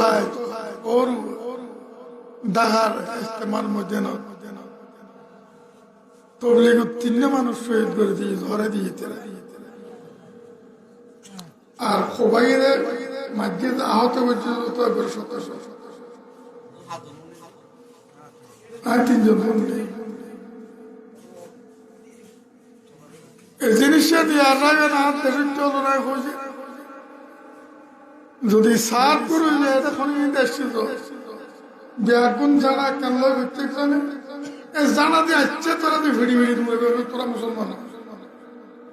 হয় ওর ডাহার ইস্তেমার মধ্যে না তবলিগ তিনটে মানুষ শহীদ করে দিয়ে ধরে দিয়ে আর মসজিদ আহত শত শত। এই জিনিসটা দিয়ে আর দেশের চলনায় যদি যায় তখন নির্দেশিত ব্যাগুন জানা জানে দিয়ে আসছে তোরা তুই ভিড়ি ভিড়ি তোরা মুসলমান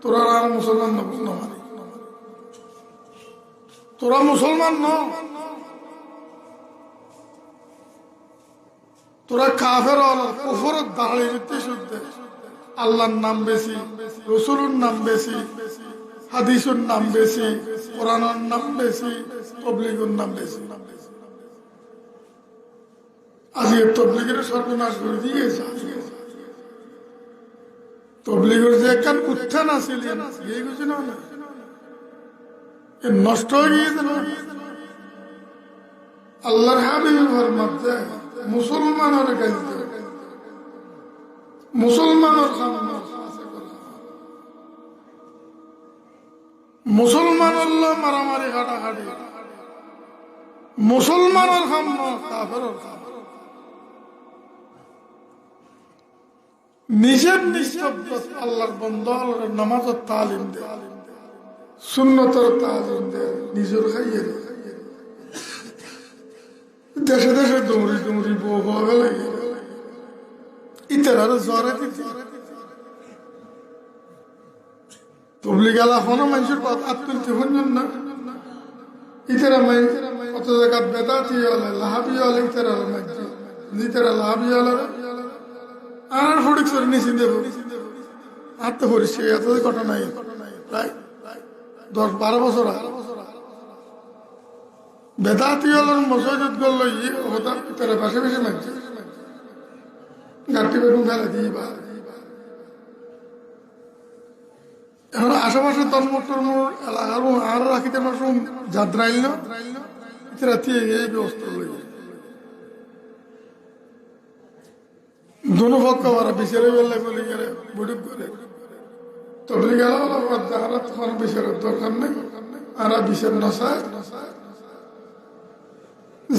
তোরা আর মুসলমান না তোরা মুসলমান ন। তোরা কাফের কুফরের দাঁড়ি দিতে শুদ্ধে আল্লাহর নাম বেশি, রসুলের নাম বেশি। হাদিসুর নাম বেশি, কোরআনের নাম বেশি তবলিগুর নাম বেশি। আজকে তবলিগের সর্বনাশ করে দিয়েছে। যে উত্থান। নষ্ট হয়ে গিয়েছে আল্লাহর মুসলমানের মুসলমানের মুসলমানের লো মারামারি সামনে কাফের নিজের নিস্তব্ধ আল্লাহর বন্ধ নামাজের তালিম দে। সুন্নতর তালিম নিজের খাইয়ে। দেশে দেশে দৌড়ি দৌড়ি বউ হওয়া লাগে ইতার জ্বরে দিতে তবলি গেলা হনো মানুষের কথা আত্মীয় হন না ইতারা মাই কত জায়গা বেদাতি হলে লাহাবি হলে, ইতারা মাইছে ইতারা লাহাবি হলে। আর ফটিক সরি নিছি দেব। আর তো করিস এত ঘটনা নাই। প্রায় দশ বারো বছর বেদাতি ইয়ে বা এখন আশেপাশে ধর্ম টর্ম এলাকার আর রাখিতে মাসুম যাত্রাইল না। এই ব্যবস্থা হয়ে দোনো পক্ষ ওরা বিচারে বেলা বলি গেলে বুড়ুক করে। তবলি গেল যারা তখন বিচারের দরকার নেই আর বিচার নসায়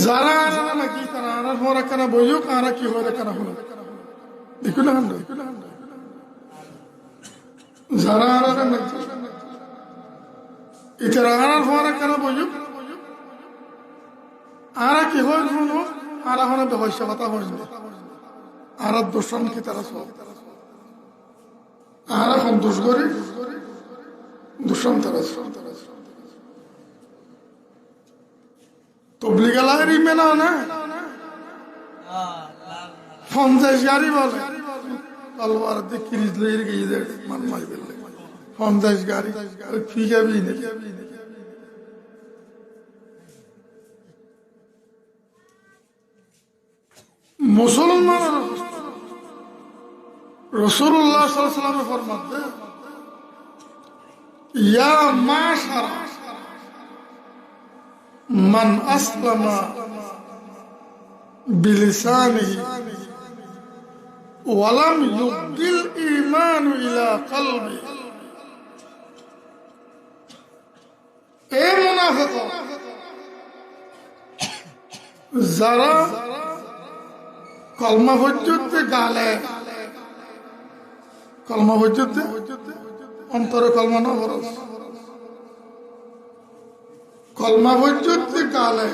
যারা নাকি, তারা আনার পর কেন বইও কারা কি হয় কেন হলো। দেখুন না হান্ড যারা আনা নাকি ইতারা আনার পর কেন বইও আরা কি হয় শুনো আর এখন ব্যবসা কথা হয়নি আর দোষণ কি তারা সব আর এখন দোষ করি দূষণ তারা সব তবলি গেলার ইমেনা না পঞ্চাশ গাড়ি বলে। తల్వారతి కిరీజ్లేరికి ఇదేడు మన్మై వెళ్ళి హోందాస్ గారి ఫీగబీ মুসলমান রসুল্লাহ সাল্লামে ফরমাতে ইয়া মা সারা মান আসলামা বিলিসানিহি ইমান যারা কলমা পর্যন্তে গালে কলমা পর্যন্তে অন্তরে কলমা না কলমা গালে